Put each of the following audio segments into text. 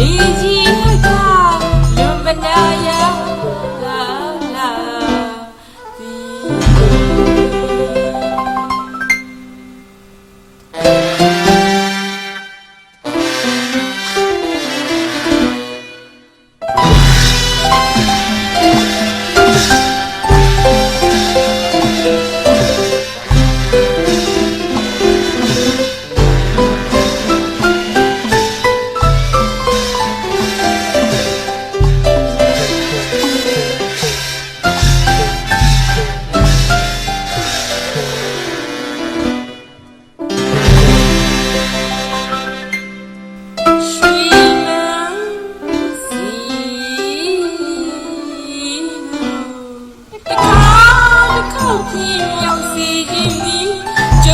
နေ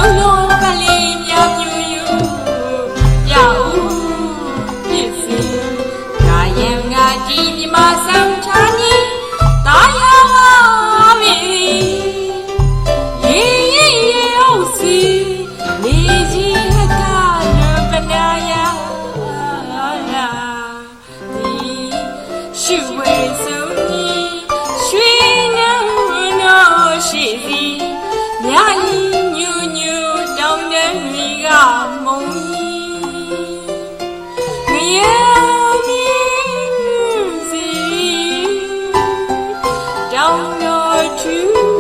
ကျုံ တော်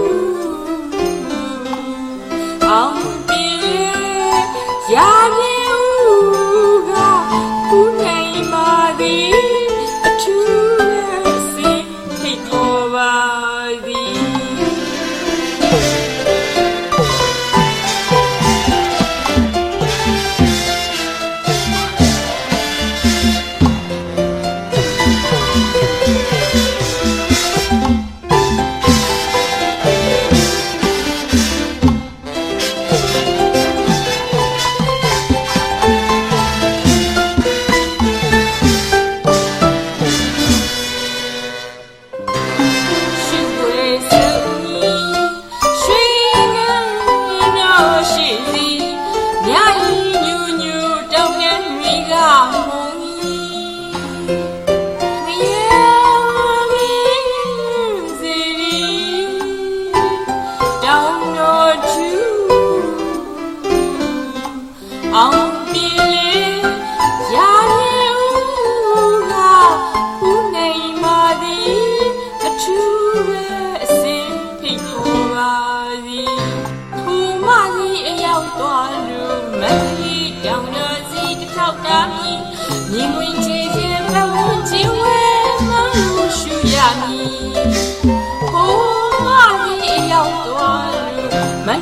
အောင်ပြေ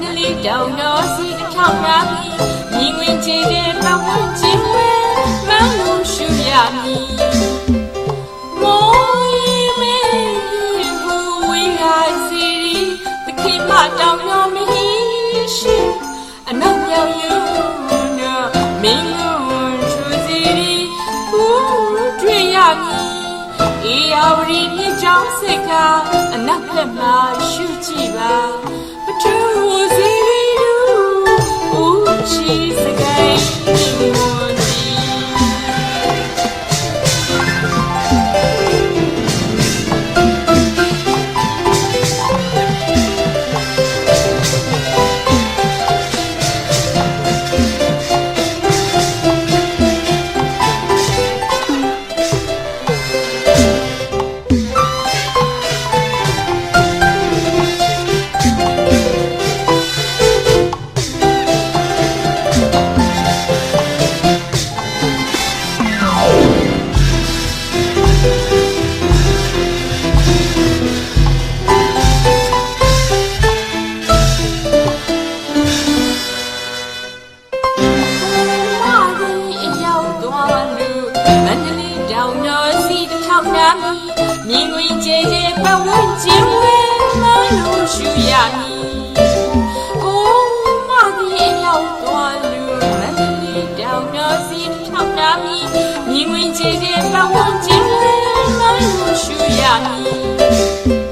မန္တလေးတောင်တော်စီတစ်ထောက်တာမီမြင်ဝင်ချေချေပဝန်းကျင်ဝဲမလို့ရှူရမည်မိုးမေဘူဝေးဟာစီရီသခင်မတောင်းတော်မဟိရှိအနောက်ပြောင်ယူနာမင်းလုံးချူစီရီဘူးတွေ့ရမည်အေယာဝရီမြစ်ကြောင်းစိတ်ကအနောက်လက်မှာ လေးတောင်တော်စီတစ်ထောင်နာမီမြင်ဝင်ကြဲကြဲပဝန်းကျင်ဝဲမလို့ရှူရမည်ကိုမာဒီအရောက်သွားလို့မန္တလေးတောင်တော်စီတစ်ထောင်နာမီမြင်ဝင်ကြဲကြဲပဝန်းကျင်ဝဲမလို့ရှူရမည်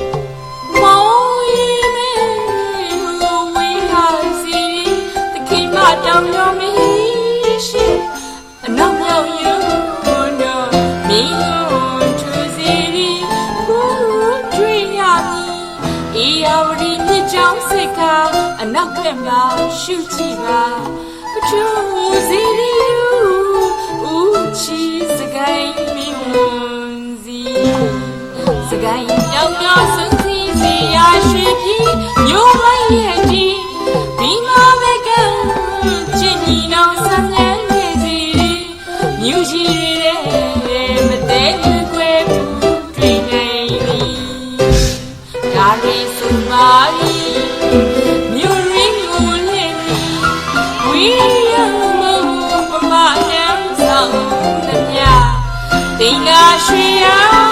ကအနောက်ကမှရှုကြည့်ပါပထူစီရီဦးချီစကိုင်းမင်းမွန်စီစကိုင်းမြောက်မြောက်စွန်းစီစီရရွှေပြည်မျိုးမရဲ့ ပမာ